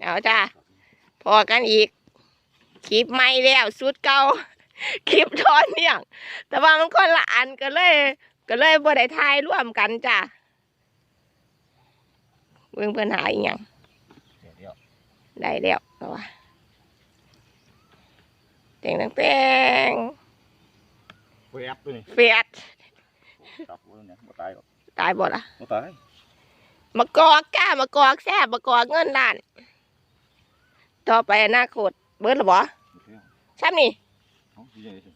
เอาจ้าพอกันอีก คลิปใหม่แล้วสุดเก่าคลิปทอนเนี่ยงแต่ว่ามันคนละอันก็เลย ก็เลยบ่ได้ทายร่วมกันจ้าเบิ่งเพิ่นหาอีหยังเดี๋ยวได้แล้วก็ว่าแต่งตั้งแต่งเฟียบตัวนี้เฟียดตับตัวนี้บ่ตายหรอกตายบ่ล่ะบ่ตายมากอกก้ามากอกแซ่บมากอกเงินล้าน ต่อไปอนาคตเบิดหรอบ่ซ้ำนี่เอาไงสิ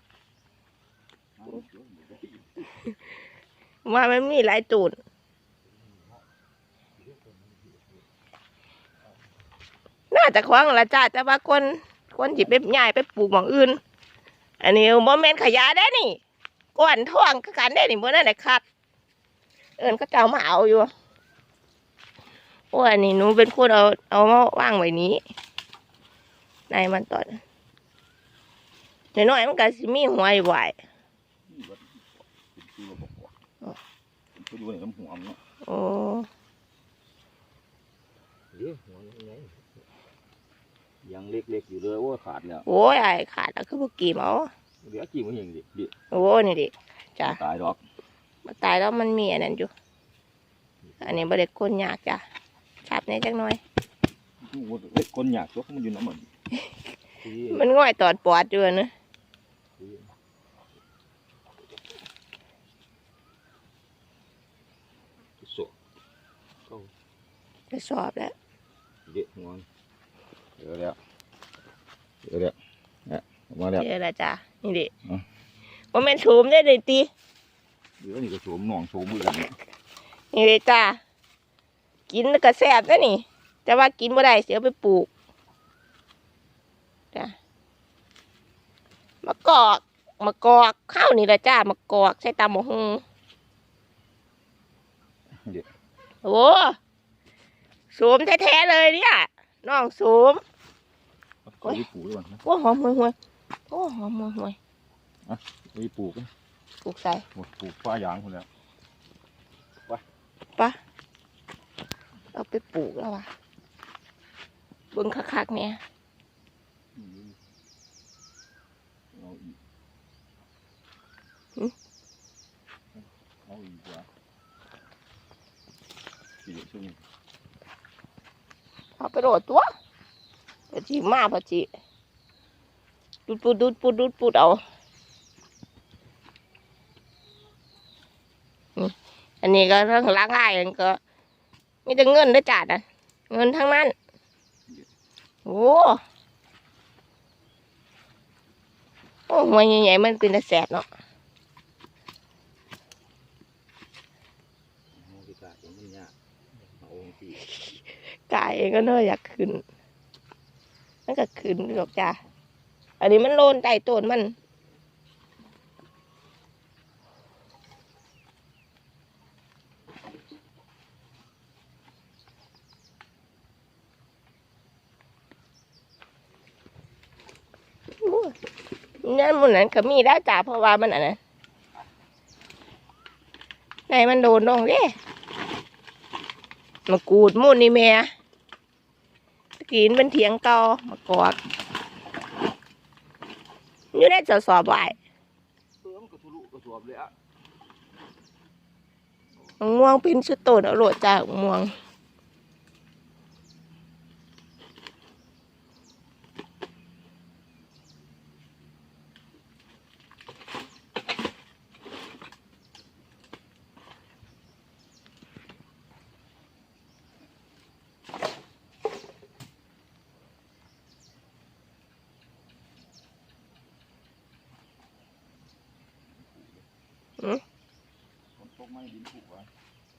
ว่ามันมีหลายตูนน่าจะคว้างละจ้าแต่ว่าคนคนจิไปย้ายไปปลูกหมองอื่น อันนี้โมเมนต์ขยะได้นี่ก้อนท่วงกันได้นี่เมื่อนั่นแหละคัด เอิญก็เจะเอามาเอาอยู่โอ้อันนี้หนูเป็นคนเอาเอามาว่างไว้นี้ ในมันตอนน้อยๆมันก็สิมีหัวอยู่ไหวนี่เบิดเป็นคือบ่บอกว่าเป็นคือดูในน้ำหัวมันเนาะโอ้เดี๋ยวหัวยังไงยังเล็กๆอยู่เลยโอ้ยขาดแล้วโอ้ยไอ้ขาดแล้วคือบุกีมเอาเดี๋ยวกี่มันยังดิดิโอ้นี่ดิจ้ะตายดอกมาตายแล้วมันมีอันนั้นอยู่ อันนี้บริคนยากจ้ะชับในจังหน่อยโอ้โหเล็กคนอยากตัวมันอยู่น้ำมันที่ มันง่อยตอดปอดอยู่นะที่โสดไปสอบแล้วเด็กหัวเดี๋ยวแล้วเดี๋ยวแล้วเนี่ยออกมาแล้วเจอแล้วจ้ะนี่ดิอะว่ามันสูมได้เลยตีเดี๋ยวนี่ก็โฉมหนองโฉมมือกันเนี่ยนี่เลยจ้ะกินแล้วก็แซ่บนะนี่ แต่ว่ากินบ่ได้เสียไปปลูก จ้ะมะกอกมะกอกข้าวนี่ละจ้ามะกอกใส่ตำมะฮุงโอ้สูมแท้ๆเลยเนี่ยน้องสูมโอ้ยไปปลูกด้วยกันนะโอ้หอมห่วยห่วยๆโอ้หอมห่วยห่วยไปปลูกนะๆปลูกใส่หมดปลูกฟ้ายางคนแล้วปะเอาไปปลูกแล้ววะเบิ่งคักๆเนี่ย เอาอีกเอาอีกว่า สี่ชั่วโมงเอาไปโรดตัวพอจีมาพอจีดูดปูดดูดปูดดูดปูดเอาอืมอันนี้ก็เรื่องล้างง่ายมันก็มีแต่เงินได้อจ่าดนะเงินทั้งนั้นโอ้โอ้หัวใหญ่ๆมันเป็นตะแสบเนาะเอาไป กายเองก็เนอะอยากขึ้นมันก็ขึ้นหรอกจ้าอันนี้มันโลนใต้ต้นมันนั่นมันนั้นก็มีได้จ้าเพราะว่ามันอันนั้นในมันโดนลงเด้ มากรูดมุ่นนี่แม่ตะกินเป็นเถียงเก่ามากอกอยู่ในจะสอบไว้เติมกระทุลุกระสวบเลยอะมะม่วงเป็นชุดโตนเอาโหลดจ้ามะม่วง ฝนตกไม่ดินผูกไว้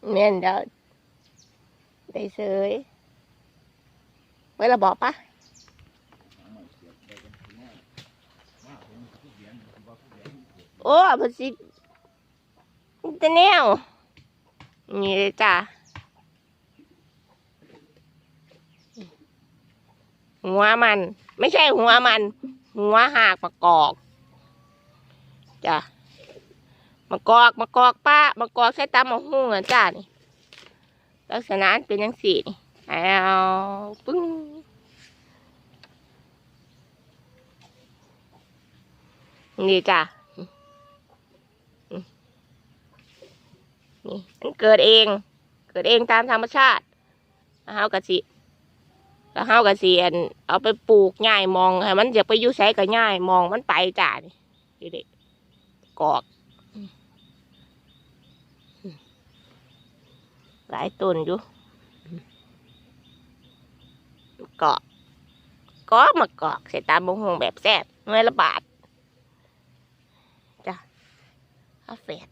แม่นเดี๋ยวได้เสยไว้ระบอกปะโอ้พนสิมันจะแนวนี่เลยจ้าหัวมัน ไม่ใช่หัวมัน หัวหากมะกอกจ้ะมะกอกมะกอกป้ามะกอกใช้ตำมะฮุ่งอะจ้านี่ ลักษณะเป็นยังสี่เอาปึ้งนี่จ้ะนี่เกิดเอง เกิดเองตามธรรมชาติเฮากะสีแล้วเฮากะสิเอาไปปลูกง่ายมองให้มันอยากไปอยู่ใส่ก็ง่ายมองมันไปจ้ะนี่เด็กกอก หลายต้นอยู่อืมเกาะกอกมากอกใส่ตามบงหงแบบแซ่บหน่วยละบาทจ้ะข้าเฟด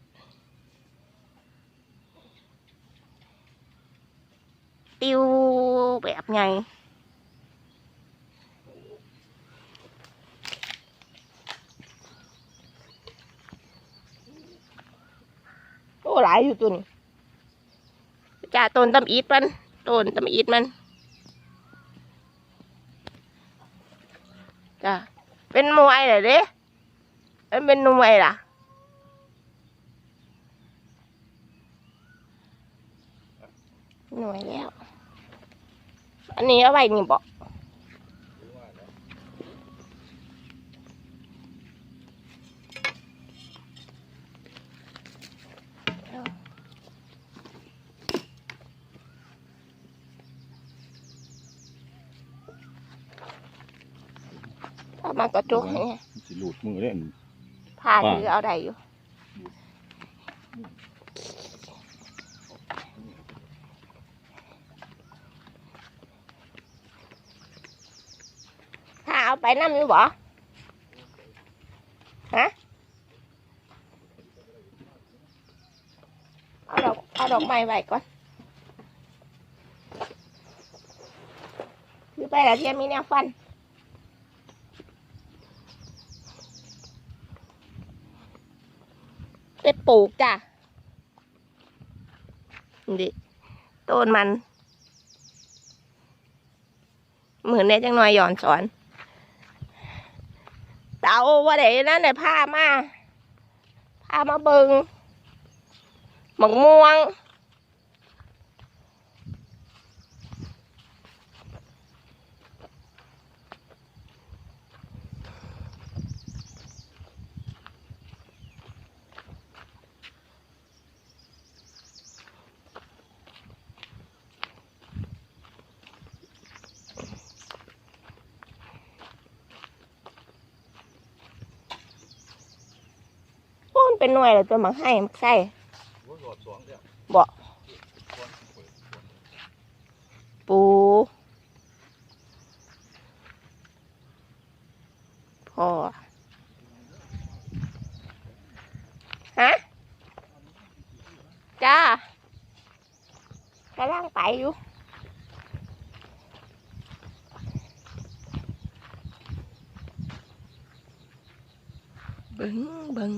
ปิวแบบไงโอ้หลายอยู่ตัวนี้ จ้าต้นตำอีดมันต้นตำอีดมันจ้าเป็นมวยเหรอเด้เอ้ยเป็นหนุ่มวยล่ะหน่วยแล้ว อันนี้เอาไว้นี่บอก มากระจุกให้ไงสิหลุดมือเล่นผ้าคือเอาได้อยู่ถ้าเอาไปน้ำอยู่บ่ฮะเอาดอกเอาดอกไม้ไว้ก่อนคือไปแล้วเทียมมีแนวฟัน ไปปลูกจ้ะดิต้นมัน เหมือนแนจังหน่อยหย่อนสอนเตาว่าไหนนั่นเนี่ยพามาผ้ามาเบิงหมกม่วง เป็นหน่วยเลยตัวหมักให้หมักไส้บอกปูพอฮะจ้ากำลังไปอยู่เบิงเบิง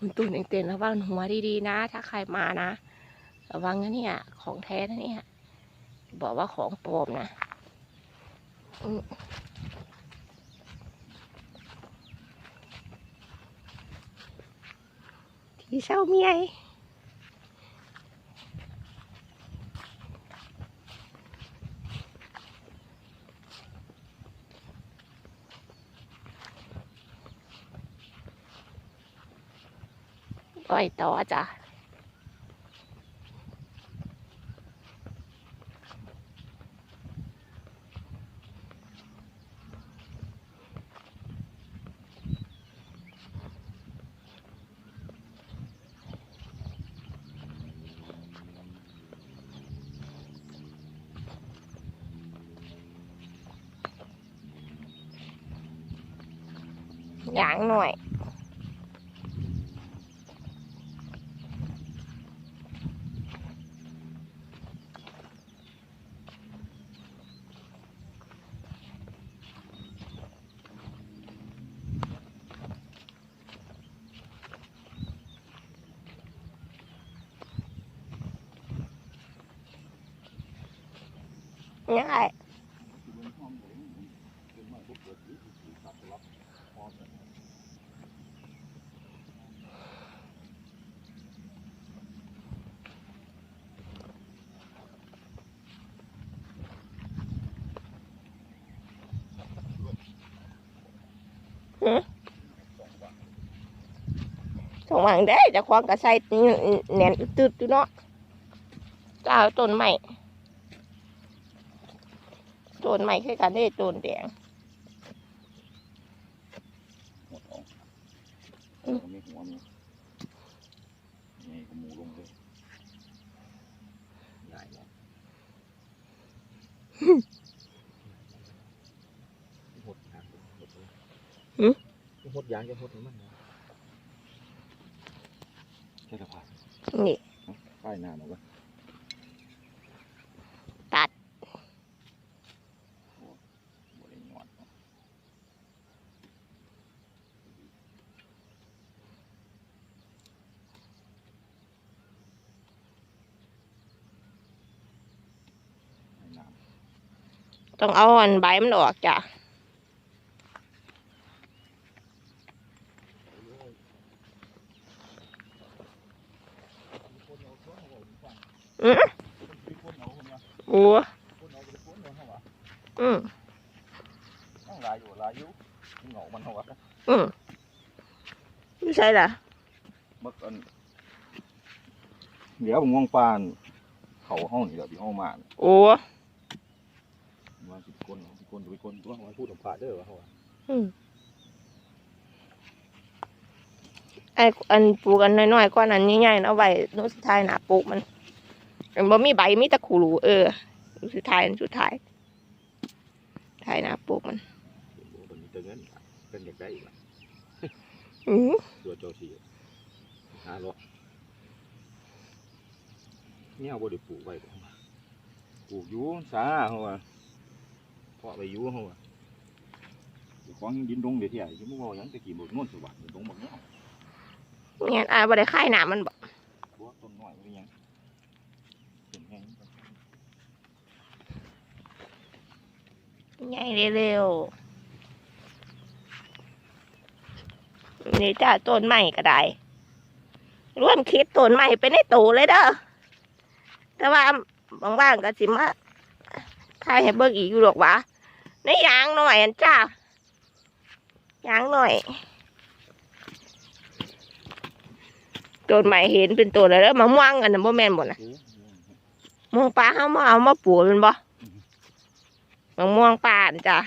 มันตุ่นเต็นระวังหัวดีๆนะ ถ้าใครมานะระวังนะเนี่ยของแท้นะเนี่ยบอกว่าของปลอมนะที่เศร้าเมีย ปล่อยต่อจ้ะอย่างหน่อย ยังไงสองหวังได้จะควงกระใส่เน้นตืดเนาะจ้เอาต้นใหม่ ต้นใหม่คือกันได้ต้นแดงหมดออกอืมมีหัวมีนี่ก็หมูลงเลยใหญ่เลยหดยางหดเลยหดยางจะหดให้มันนะแค่สะพานนี่ป้ายหน้ามาไว้ตัด โอ้บ่ได้หยอดเนาะให้น้ำ ต้องเอาอันใบมันออกจ้ะอืมโอ้อืมลายอยู่ลายอยู่เหงามันเหรอวะอืมไม่ใช่ล่ะเมื่อกันเดี๋ยวผมมองปานเขาห้องนี่เดี๋ยวที่ห้องมาเนี่ยโอ้ มาสิบคนสิบคนจะไปคนตัวมาพูดถึงผ่าเด้อวะเขาว่าอืมไออันปลูกอันน้อยๆก้อนอันใหญ่ๆเอาไว้โน้ตสุดท้ายหนาปลูกมันมันบ่มีใบมีแตะขูรูเอออันสุดท้ายอันสุดท้ายท้ายหนาปลูกมันโอ้โหมันมีแต่เงินเป็นอยากได้อีกอะอืมตัวโจทีหาเลาะเนี่ยเอาบ่ได้ปลูกไว้บ่ปลูกอยู่สาเขาว่า เพาะไปอยู่เขาว่าเจ้าของดินดงเดี๋ยวที่ไหนยังไม่ว่าหยังตะกี้บอกโน่นสวัสดิ์ดงบอกเนาะเนี่ยอ่าบ่ได้ค่ายหนามันบ่บัวต้นน้อยเป็นหยังเป็นไงใหญ่เร็วๆนี่จ้าต้นใหม่ก็ได้ร่วมคิดต้นใหม่ไปในตูเลยเด้อแต่ว่าบางๆก็สิมา ถ่ายให้เบิ่งอีกอยู่หรอกวะในยางหน่อยอันจ้ายางหน่อยต้นใหม่เห็นเป็นตัวแล้วแล้วมะม่วงอันนั้นบ่แม่นบ่นะมะม่วงปลาเฮามาเอามาปลูกแมันบ่มะม่วงป่านจ้ะ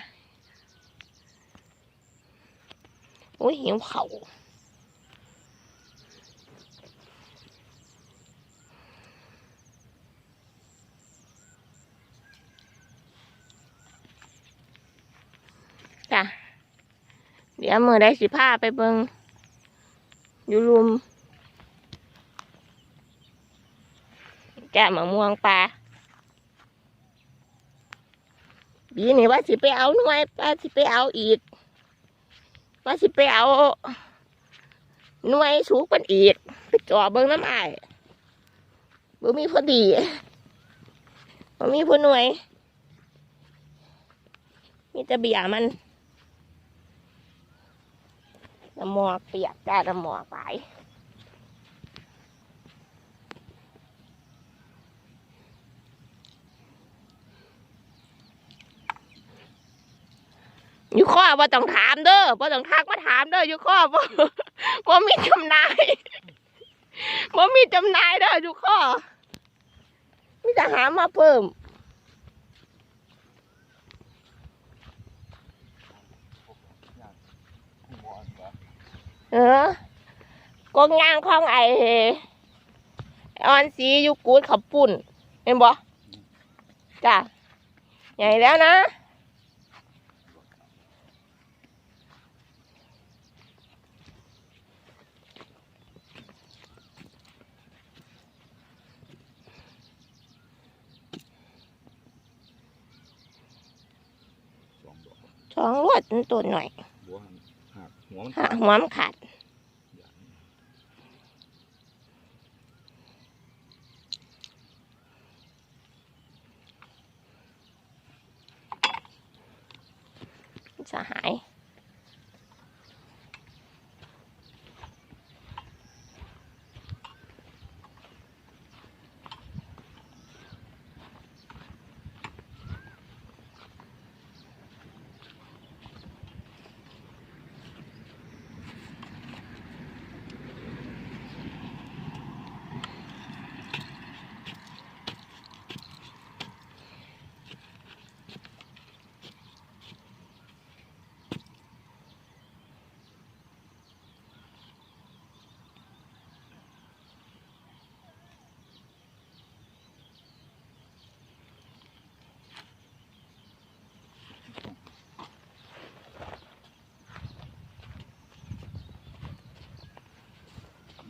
โอ้ยหิวเขาว จ้ะ เดี๋ยวมือได้สิผ้าไปเบิงอยู่รุมแกะมะม่วงปลาบีนี่ว่าสิไปเอาหน่วยว่าสิไปเอาอีก ว่าสิไปเอาหน่วยสูกมันอีกไปจ่อเบิ้งน้ำอ้บ่มีพอดีบ่มีพอหน่วย มีแต่เบียมัน น้ำหมอกเปียกจ้าน้ำหมอกไปอยู่ข้อบ่าต้องถามเด้อบ่าต้องทักมาถามเด้ออยู่ข้อบ่บ่มีจำหนายบ่ามีจำหนายเด้ออยู่ข้อมีแต่หามาเพิ่ม เออกงยางของไอออนสีอยูกูดขับปุ่นเห็นบ่จ้ะใหญ่แล้วนะสองดอกสองรวดมันตัวหน่อยบัว หักหัวมันหาหัวมันขาดจะหาย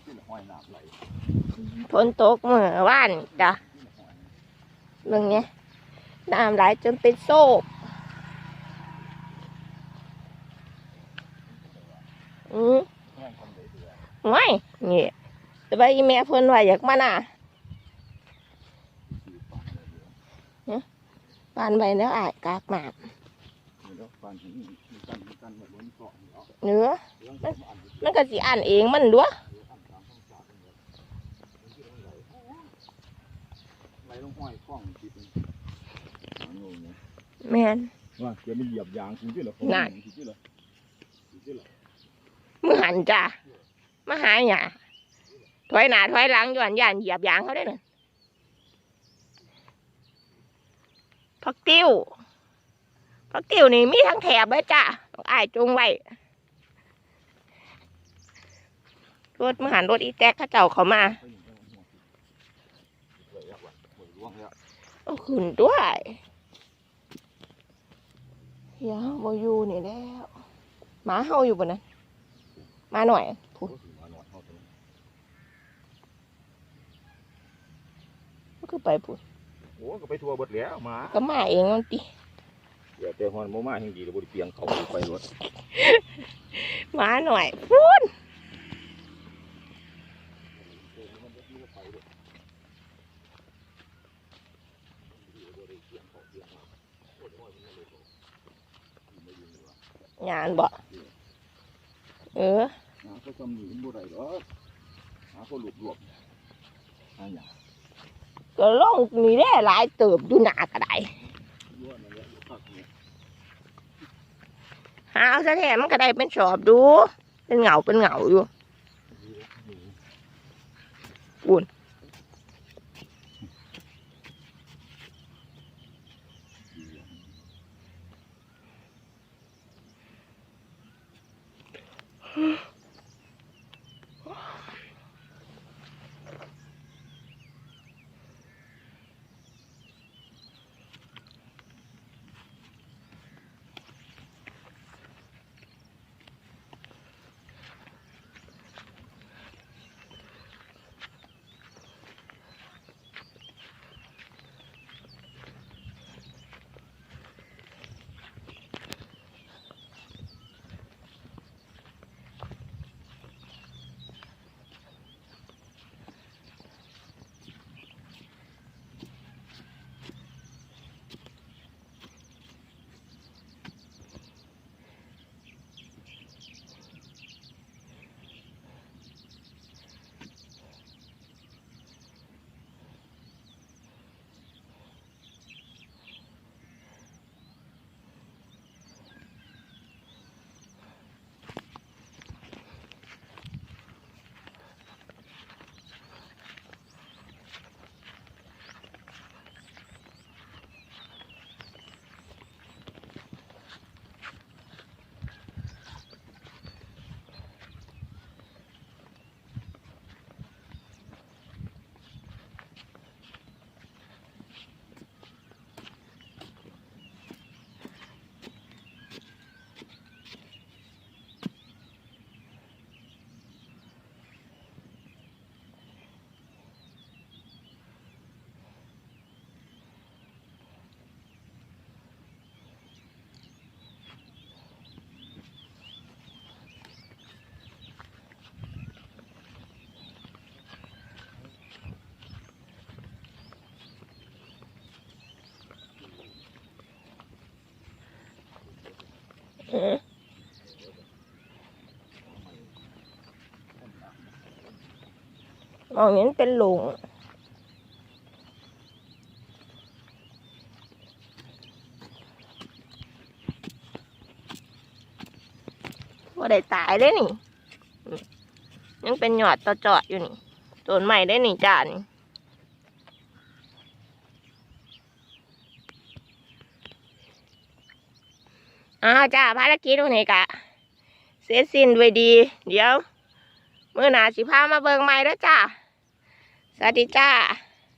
เห้อยน้ำไหลฝนตกเมื่อวานจ้ะเรื่องเนี้ยน้ำไหลจนเป็นโซ่อืมแห้งคนเดือดไม่นี่แต่ว่าอีแม่เพิ่นว่าอยากมาน่ะคือปานเลยเดือดปานไปแล้วอายกากหมากนี่แล้วปานหินมีกันมีกันแบบล้นเกาะนี่เอาเนื้อเรื่องของอันนี้มันก็สิอ่านเองมันด้วย อันตามธรรมชาติเนี่ยมันคือไหล ไหลลงห้อยคล้องจิตหางงเนี่ยแม่นว่าเดี๋ยวมันเหยียบยางคุณที่เหรอนั่นคุณที่เหรอคุณที่เหรอมือหันจ้ะมาหาหยาถอยหน้าถอยหลังย้อนย่านเหยียบยางเขาได้เลยพักติ้วพักติ้วนี่มีทั้งแถบเลยจ้ะต้องอายจงไว้รถมือหันรถอีแจ๊กเข้าเจ้าเขามา ไปหนึ่งก็หัวสิเลยแล้วว่ะหัวร่วงแล้ว เอาขึ้นด้วยเดี๋ยวบอยู่นี่แล้วหมาเฮาอยู่บนนั้นมาหน่อยโอ้สิมาหน่อยเอาตัวนี้ก็คือไปพูดโอ้ก็ไปทัวร์เบดแล้วหมาก็มาเองมันติเดี๋ยวแต่ฮอนโมมาแห่งดีแล้วบริเปียงเขาไปรถหมาหน่อยพูด งานบ่เออหาเขาจำหนีบ่ได้หรอหาเขาหลุดหลวมหาอย่างก็ล่องนี่ได้หลายเติบดูหนาก็ได้หาคนี้หาเอาซะแท้มันก็ได้เป็นชอบดู เป็นเหงาเป็นเหงาอยู่ Mm-hmm. มองเห็นเป็นหลุงว่าได้ตายเลยนี่ ยังเป็นหยอดต่อจอดอยู่นี่ต้นใหม่ได้นี่จานี่ อ้าวจ้าภารกิจตรงนี้กะ เสร็จสิ้นด้วยดี เดี๋ยว มื่อหนาสิพามาเบิงใหม่แล้วจ้า สวัสดีจ้า